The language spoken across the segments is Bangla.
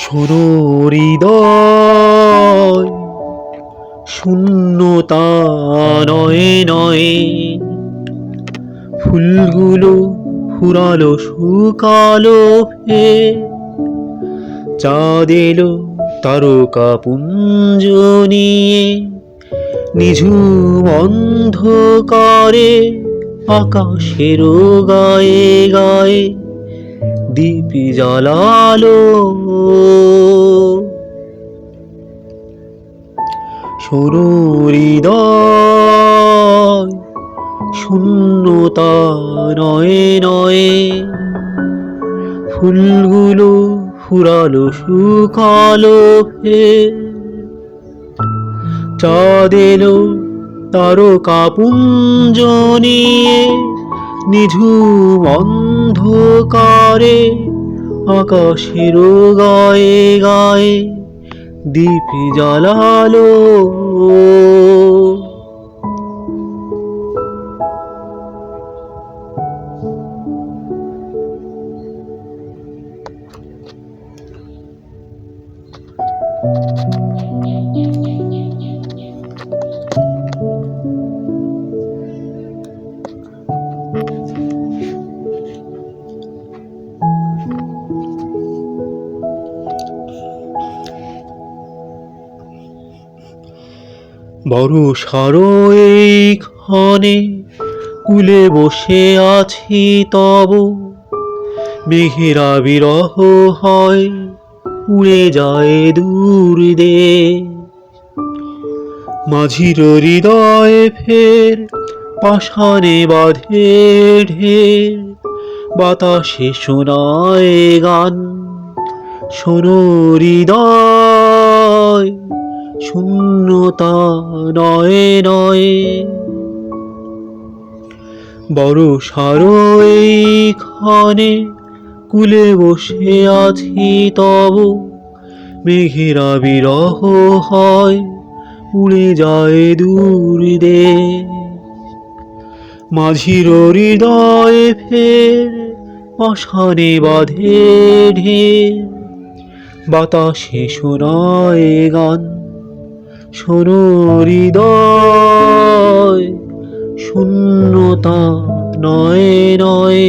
শোনো হৃদয়। শূন্যতা নয়। নয় ফুলগুলো ফুরালো শুকালো ফে চাঁদ এলো তারকা পুঞ্জ নিয়ে নিঝুম অন্ধকারে আকাশের গায়ে গায়ে দীপ জ্বালালো। সরু হৃদয় শূন্যতা নয়ে নয়ে, ফুলগুলো ফুরালো শুকালো ফে চাঁদ এলো তারকা পুঞ্জ নিয়ে, নিঝুম অন্ধকারে, আকাশের গায়ে গায়ে দীপ জ্বালালো। বড় সারো এইখানে কুলে বসে আছি তব। মেঘেরা বিরহ হয়, উড়ে যায় দূর দে মাঝির হৃদয়ে ফের পাষাণে বাঁধে ঢের, বাতাসে শোনায় গান, শোনো হৃদয়। শূন্যতা নয় নয়। বড় সারো এইখানে, কুলে বসে আছি তব। মেঘেরা বিরহ হয়, উড়ে যায় দূর দে মাঝির হৃদয় ফের পাষাণে বাঁধে ঢের। বাতাসে শোনায় গান। শোনো হৃদয় শূন্যতা নয় নয়।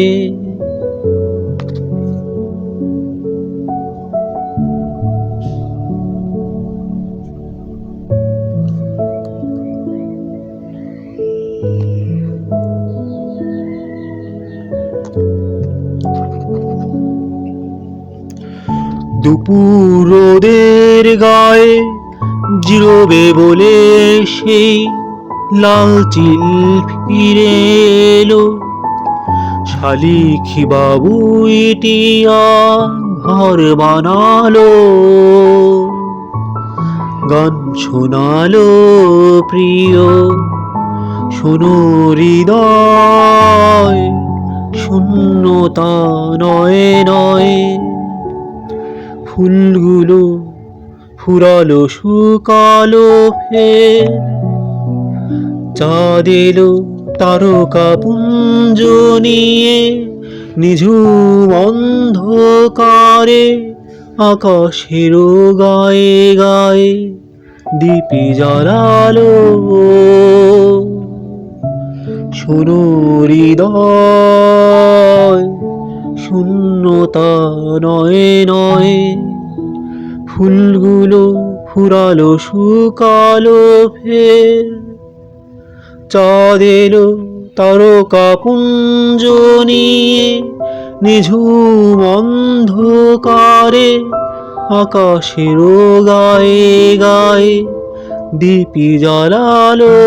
দুপুর রোদের গায়ে জিরোবে বলে সেই লাল চিল ফিরে এলো। শালিখি বাবু ইটিয়া ঘর বানালো। গান শোনালো প্রিয়, শোনো হৃদয়, শূন্যতা নয় নয়। ফুলগুলো ফুরালো শুকালো ফের চাঁদ তারকা পুঞ্জ নিয়ে নিঝুম অন্ধকারে আকাশের গায়ে গায়ে দীপে জ্বালালো। শোনো হৃদয়, শূন্যতা নয় নয় ফুলগুলো ফুরালো শুকালো ফের। চাঁদ এলো তারকা পুঞ্জ নিয়ে, নিঝুম অন্ধকারে, আকাশের গায়ে গায়ে দীপি জ্বালালো।